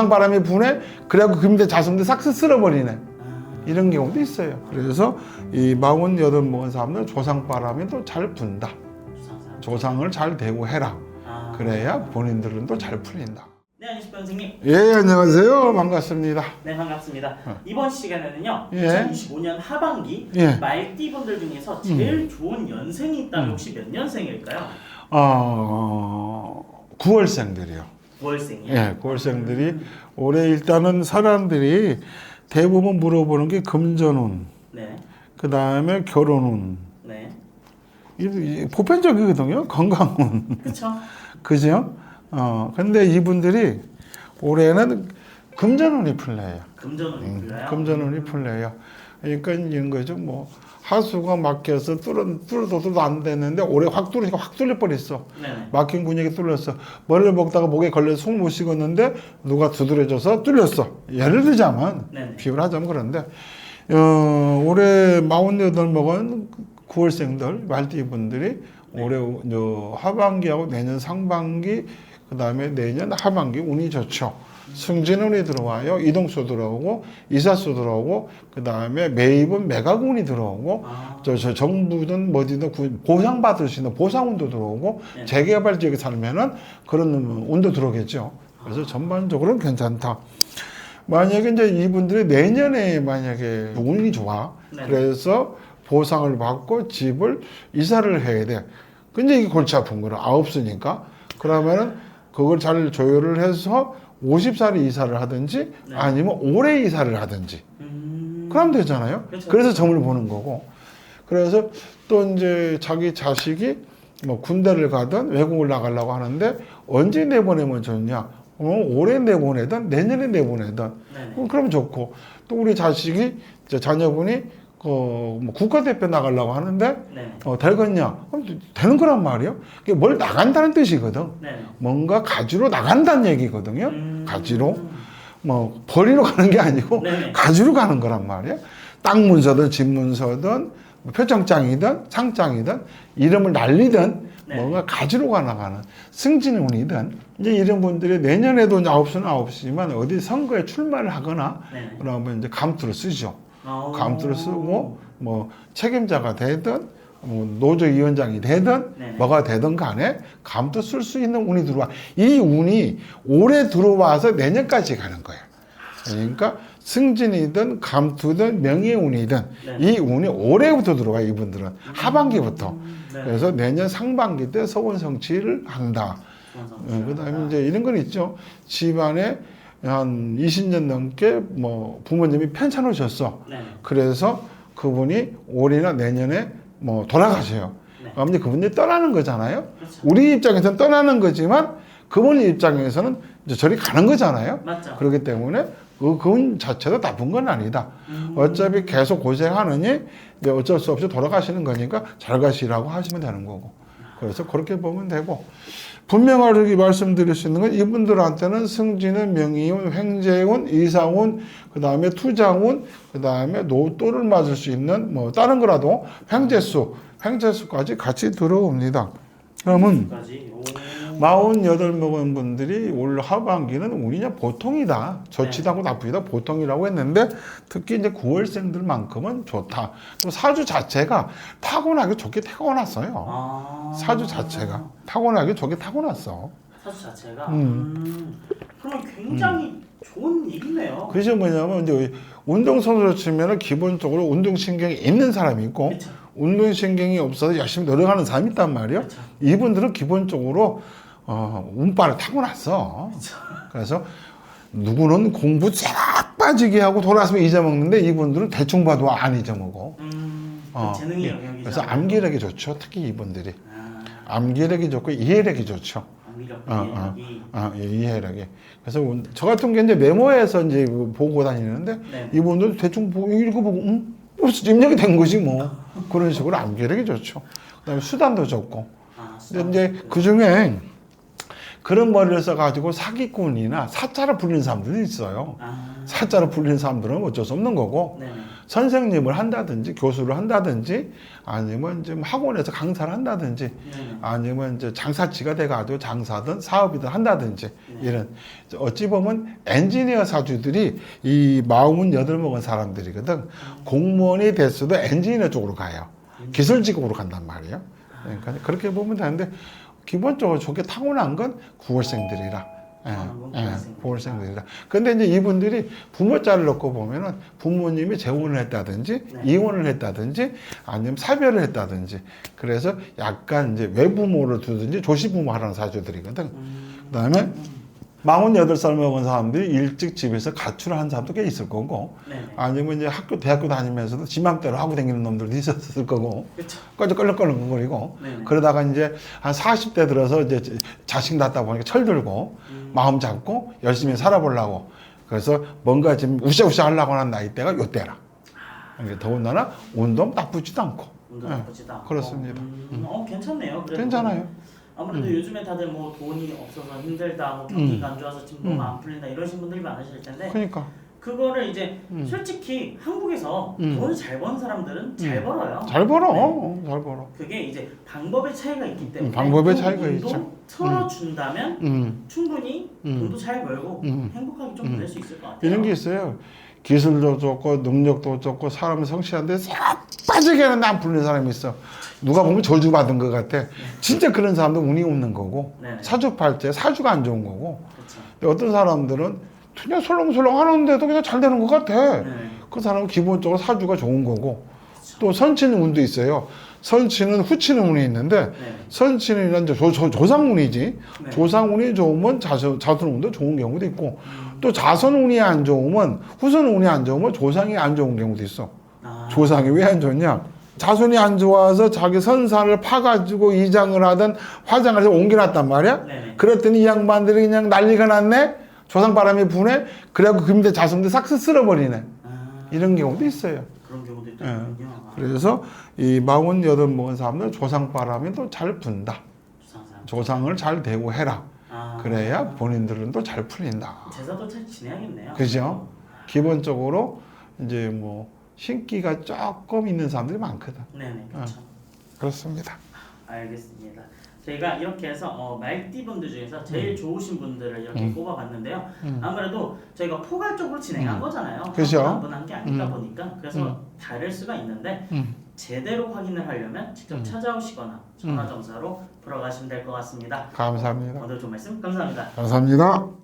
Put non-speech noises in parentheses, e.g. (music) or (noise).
조상바람이 부네 그래갖고 그 밑에 자손들 싹 쓸어버리네 아, 이런 경우도 있어요 그래서 이 마흔 여덟 먹은 사람들은 조상바람이 또 잘 분다. 조상을 잘 대우해라 아. 그래야 본인들은 또 잘 풀린다 네, 안녕하십니까 선생님. 예 안녕하세요 반갑습니다 네, 반갑습니다. 이번 시간에는요. 어. 예. 2025년 하반기 예. 음. 말띠분들 중에서 제일 좋은 연생이 있다면 혹시 몇 년생일까요? 어 9월생들이요 9월생이요. 예 9월생들이 올해 일단은 사람들이 대부분 물어보는 게 금전운 네. 그 다음에 결혼운 네. 이- 이 보편적이거든요 건강운 그쵸? (laughs) 그죠? 어 근데 이분들이 올해는 금전운이 풀려요. 금전운이 음, 불려요. 금전운이 풀려요. 그러니까 이런 거죠. 뭐 하수가 막혀서 뚫어 뚫어도 뚫어도 안 됐는데 올해 확 뚫으니까 확 뚫려 버렸어. 네네. 막힌 근육이 뚫렸어. 머리를 먹다가 목에 걸려서 숨 못 쉬겠는데 누가 두드려줘서 뚫렸어. 예를 들자면 네네. 비유를 하자면 그런데 어, 올해 48 먹은 9월생들 말띠분들이 올해 저 하반기하고 내년 상반기 그 다음에 내년 하반기 운이 좋죠. 승진운이 들어와요. 이동수 들어오고 이사수 들어오고 그 다음에 매입은 매각운이 들어오고 아, 저, 저 정부든 뭐든 구- 보상받을 수 있는 보상운도 들어오고 네. 재개발 지역에 살면은 그런 운도 들어오겠죠. 그래서 전반적으로는 괜찮다. 만약에 이제 이분들이 내년에 만약에 운이 좋아. 네. 그래서 보상을 받고 집을 이사를 해야 돼. 근데 이게 골치 아픈 거라. 아홉 수니까. 그러면은 그걸 잘 조율을 해서 50살에 이사를 하든지 네. 아니면 올해 이사를 하든지. 음. 그러면 되잖아요. 그렇죠. 그래서 점을 보는 거고. 그래서 또 이제 자기 자식이 뭐 군대를 가든 외국을 나가려고 하는데 언제 내보내면 좋냐? 어, 올해 내보내든 내년에 내보내든. 어, 그러면 좋고 또 우리 자식이 자녀분이 그뭐 국가대표 나가려고 하는데 네네. 어, 되겠냐? 되는 거란 말이에요. 그게 뭘 나간다는 뜻이거든. 네네. 뭔가 가지로 나간다는 얘기거든요. 음. 가지로 뭐 버리러 가는 게 아니고 네네. 가지로 가는 거란 말이에요. 땅 문서든 집 문서든 뭐 표정장이든 상장이든 이름을 날리든 네. 뭔가 가지로 가 나가는 승진운이든 이제 이런 분들이 내년에도 이제 아홉 수는 아홉수지만 어디 선거에 출마를 하거나 네네. 그러면 이제 감투를 쓰죠. 어. 감투를 쓰고 뭐 책임자가 되든 뭐 노조위원장이 되든 네네. 뭐가 되든 간에 감투 쓸 수 있는 운이 들어와. 이 운이 올해 들어와서 내년까지 가는 거예요. 그러니까 승진이든 감투든 명예운이든 네. 이 운이 올해부터 들어와 이분들은 하반기부터. 네. 그래서 내년 상반기 때 서원 성취를 한다. 어, 그다음에 이제 이런 건 있죠. 집안에 한 20년 넘게 뭐 부모님이 편찮으셨어. 네네. 그래서 그분이 올해나 내년에 뭐 돌아가세요. 네. 그럼 이제 그분이 떠나는 거잖아요. 그렇죠. 우리 입장에서는 떠나는 거지만 그분 입장에서는 이제 저리 가는 거잖아요. 맞죠. 그렇기 때문에 그 그분 자체도 나쁜 건 아니다. 음. 어차피 계속 고생하느니 이제 어쩔 수 없이 돌아가시는 거니까 잘 가시라고 하시면 되는 거고. 그래서 그렇게 보면 되고 분명하게 말씀드릴 수 있는 건 이분들한테는 승진은 명의운, 횡재운, 이사운, 그 다음에 투장운, 그 다음에 노또를 맞을 수 있는 뭐 다른 거라도 횡재수, 횡재수까지 같이 들어옵니다. 그러면 까지. 오. 마흔여덟 먹은 분들이 올 하반기는 운이냐 보통이다. 좋지도 않고 나쁘다 보통이라고 했는데 특히 이제 9월생들만큼은 좋다. 또 사주 자체가 타고나게 좋게 타고났어요. 아. 사주 자체가 타고나게 좋게 타고났어. 사주 자체가. 음. 음. 그러면 굉장히 좋은 일이네요. 그게 뭐냐면 이제 운동선수로 치면은 기본적으로 운동신경이 있는 사람이 있고 그렇죠. 운동신경이 없어서 열심히 노력하는 사람이 있단 말이에요. 그렇죠. 이분들은 기본적으로 어, 운빨을 타고났어. 그래서 누구는 공부 쫙 빠지게 하고 돌아서면 잊어먹는데 이분들은 대충 봐도 안 잊어먹어. 음. 그 어, 재능의 예. 영역이죠. 그래서 암기력이 좋죠. 특히 이분들이. 아. 암기력이 좋고 이해력이 좋죠. 암기력, 어, 어. 이해력이. 아, 예, 이해력이. 그래서 운- 저 같은 경우 이제 메모해서 이제 보고 다니는데 네. 이분들 대충 보고 읽어보고 음, 벌써 입력이 된 거지 뭐 그런 식으로 암기력이 좋죠. 그다음에 수단도 좋고. 아, 근데 이제 그 중에 그런 머리를 써가지고 사기꾼이나 사자로 불리는 사람들이 있어요. 아. 사자로 불리는 사람들은 어쩔 수 없는 거고 네. 선생님을 한다든지 교수를 한다든지 아니면 이제 뭐 학원에서 강사를 한다든지 네. 아니면 이제 장사치가 돼가지고 장사든 사업이든 한다든지 이런 어찌 보면 엔지니어 사주들이 이 마음은 여덟 먹은 사람들이거든 공무원이 됐어도 엔지니어 쪽으로 가요 기술 직업으로 간단 말이에요 그러니까 그렇게 보면 되는데 기본적으로 좋게 타고난 건 구월생들이라 예, 아, 뭐 예, 구월생들이다. 구월생들이라 근데 이제 이분들이 부모자를 놓고 보면은 부모님이 재혼을 했다든지 네. 이혼을 했다든지 아니면 사별을 했다든지 그래서 약간 이제 외부모를 두든지 조시부모 하라는 사주들이거든. 음, 그 다음에 48살 먹은 사람들이 일찍 집에서 가출을 한 사람도 꽤 있을 거고 네. 아니면 이제 학교 대학교 다니면서도 지맘대로 하고 다니는 놈들도 있었을 거고 그렇죠. 꺼져 끌렁끌렁거리고 네. 그러다가 이제 한 40대 들어서 이제 자식 낳다 보니까 철들고 음. 마음 잡고 열심히 살아보려고 그래서 뭔가 지금 우샤우샤 하려고 하는 나이대가 요때라 그러니까 더군다나 운동 나쁘지도 않고 운도 네. 나쁘지도 않고. 그렇습니다. 음, 어 괜찮네요. 그래도. 괜찮아요 아무래도 요즘에 다들 뭐 돈이 없어서 힘들다, 뭐 경기가 안 좋아서 지금 몸 음. 안 풀린다 이러신 분들이 많으실 텐데 그러니까 그거를 이제 음. 솔직히 한국에서 음. 돈을 잘 버는 사람들은 잘 벌어요. 잘 벌어 네. 어, 잘 벌어 그게 이제 방법의 차이가 있기 때문에 음, 방법의 그 차이가 있죠. 틀어준다면 음. 충분히 음. 돈도 잘 벌고 음. 행복하게 좀 음. 보낼 수 있을 것 같아요. 이런 게 있어요 기술도 좋고 능력도 좋고 사람 성실한데 싹 빠지게 하는데 안 풀리는 사람이 있어. 누가 보면 저주받은 것 같아. 진짜 그런 사람도 운이 없는 거고 네, 사주팔자 사주가 안 좋은 거고. 그렇죠. 근데 어떤 사람들은 그냥 설렁설렁 하는데도 그냥 잘 되는 것 같아. 네. 그 사람은 기본적으로 사주가 좋은 거고. 또 선치는 운도 있어요. 선치는 후치는 운이 있는데 네. 선치는 이제 조, 조, 조상운이지. 네. 조상운이 좋으면 자손, 자손운도 좋은 경우도 있고 또 자손 운이 안 좋으면 후손 운이 안 좋으면 조상이 안 좋은 경우도 있어. 아, 조상이 왜 안 좋냐? 자손이 안 좋아서 자기 선산을 파가지고 이장을 하든 화장을 해서 옮겨놨단 말이야. 네네. 그랬더니 이 양반들이 그냥 난리가 났네. 조상 바람이 부네. 그래갖고 그 밑에 자손들 싹 쓸어버리네. 아, 이런 경우도 있어요. 그런 경우도 예. 있군요. 아, 그래서 이 마흔 여덟 먹은 사람들 조상 바람이 또 잘 분다. 조상을 잘 대고 해라 아, 그래야 본인들은 또 잘 풀린다 제사도 잘 지내야겠네요. 그죠? 기본적으로 이제 뭐 신기가 조금 있는 사람들이 많거든 네네 그렇죠. 그렇습니다 알겠습니다. 저희가 이렇게 해서 어, 말띠 분들 중에서 제일 좋으신 분들을 이렇게 음. 뽑아봤는데요. 음. 아무래도 저희가 포괄적으로 진행한 음. 거잖아요. 그죠. 한분한 게 아니다 음. 보니까 그래서 다를 수가 있는데 음. 제대로 확인을 하려면 직접 음. 찾아오시거나 전화 점사로 풀어가시면 될 것 같습니다. 감사합니다 오늘 좋은 말씀 감사합니다. 감사합니다